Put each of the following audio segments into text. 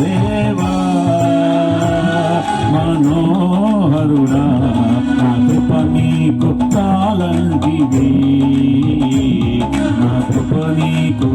దేవా మనోహరుడా నా కృప నీకు చాలంటిది నా కృప నీకు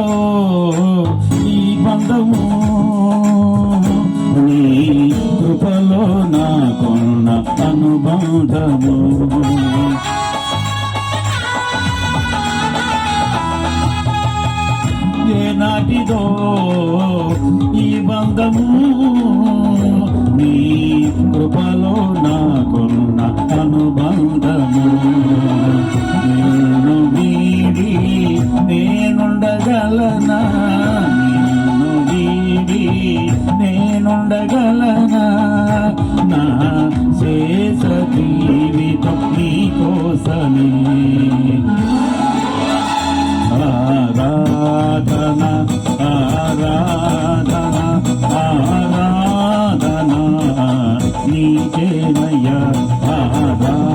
ఏనాటిదో ఈ బంధము. నీ కృపలో నాకున్న అనుబంధము. నాటిదో ఈ బంధము నేనుండగలనా నిన్ను వీడి నేనుండగలనా? నా శేష జీవితం నీ కోసమే ఆరాధన ఆరాధన ఆరాధన నీకేనయ్య ఆరాధన.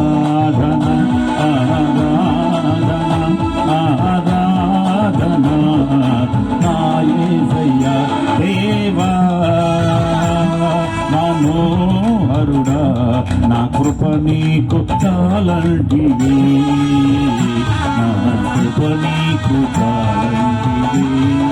కృప నీకు చాలంటివి నా కృప నీకు చాలంటివి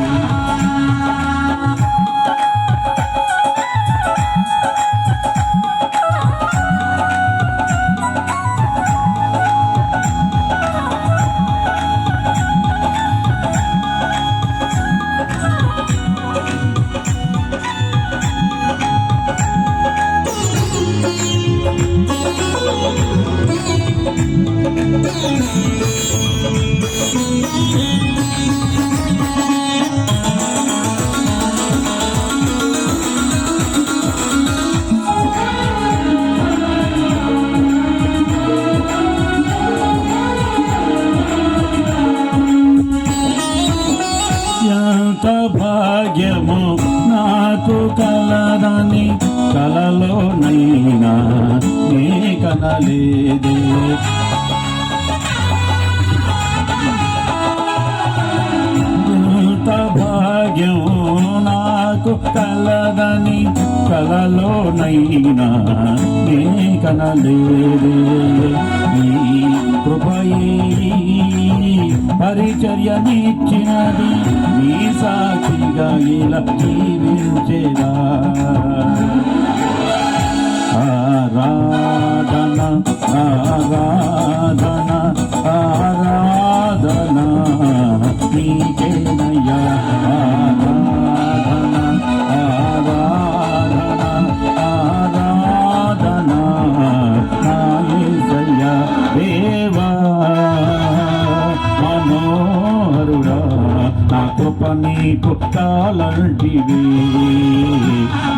భాగ్యము నాకు కలదని కలలోనైనా నే కలలేదు ఎంత భాగ్యం నాకు కలదని కలలోనైనా నీ కనలేదు. నీ కృపయే పరిచర్యనిచ్చినది నీ సాక్షిగా ఇలా జీవించేదా? నీకు చాలంటివి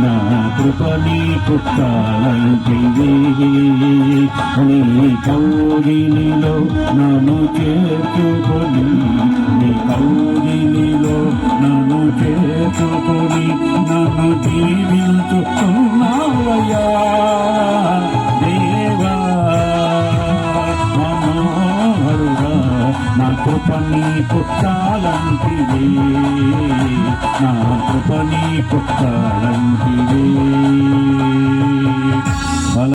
నా కృప నీకు చాలంటివి నీ కౌగిలిలో నన్ను చేర్చుకొని నీ కౌగిలిలో నన్ను చేర్చుకొని నన్ను జీవించుతున్నావయ్యా చాలంటిది నా కృప నీకు చాలంటిది